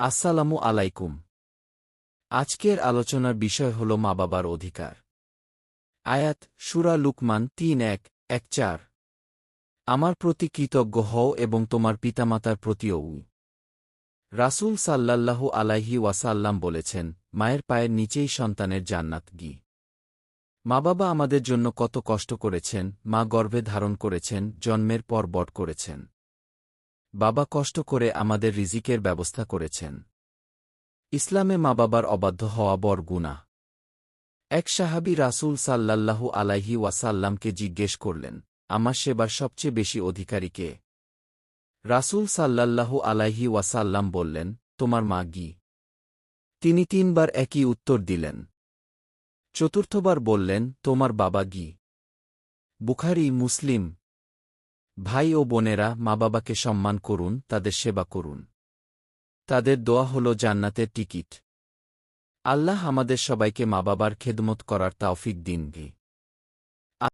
আসসালামু আলাইকুম। আজকের আলোচনার বিষয় হল মা বাবার অধিকার। আয়াত সুরা লুকমান তিন এক এক চার। আমার প্রতি কৃতজ্ঞ হও এবং তোমার পিতামাতার প্রতিও রাসূল সাল্লাল্লাহু আলাইহি ওয়াসাল্লাম বলেছেন, মায়ের পায়ের নিচেই সন্তানের জান্নাত গি। মা বাবা আমাদের জন্য কত কষ্ট করেছেন, মা গর্ভে ধারণ করেছেন, জন্মের পর বট করেছেন। বাবা কষ্ট করে আমাদের রিজিকের ব্যবস্থা করেছেন। ইসলামে মা বাবার অবাধ্য হওয়া বর গুণা এক সাহাবি রাসূল সাল্লাল্লাহু আলাইহি ওয়াসাল্লামকে জিজ্ঞেস করলেন, আমার সেবার সবচেয়ে বেশি অধিকারী কে? রাসূল সাল্লাল্লাহু আলাইহি ওয়াসাল্লাম বললেন, তোমার মা গি। তিনি তিনবার একই উত্তর দিলেন। চতুর্থবার বললেন, তোমার বাবা গি। বুখারি, মুসলিম ভাই ও বোনেরা মা বাবাকে সম্মান করুন, তাদের সেবা করুন। তাদের দোয়া হল জান্নাতের টিকিট। আল্লাহ আমাদের সবাইকে মা বাবার খেদমত করার তাওফিক দিন।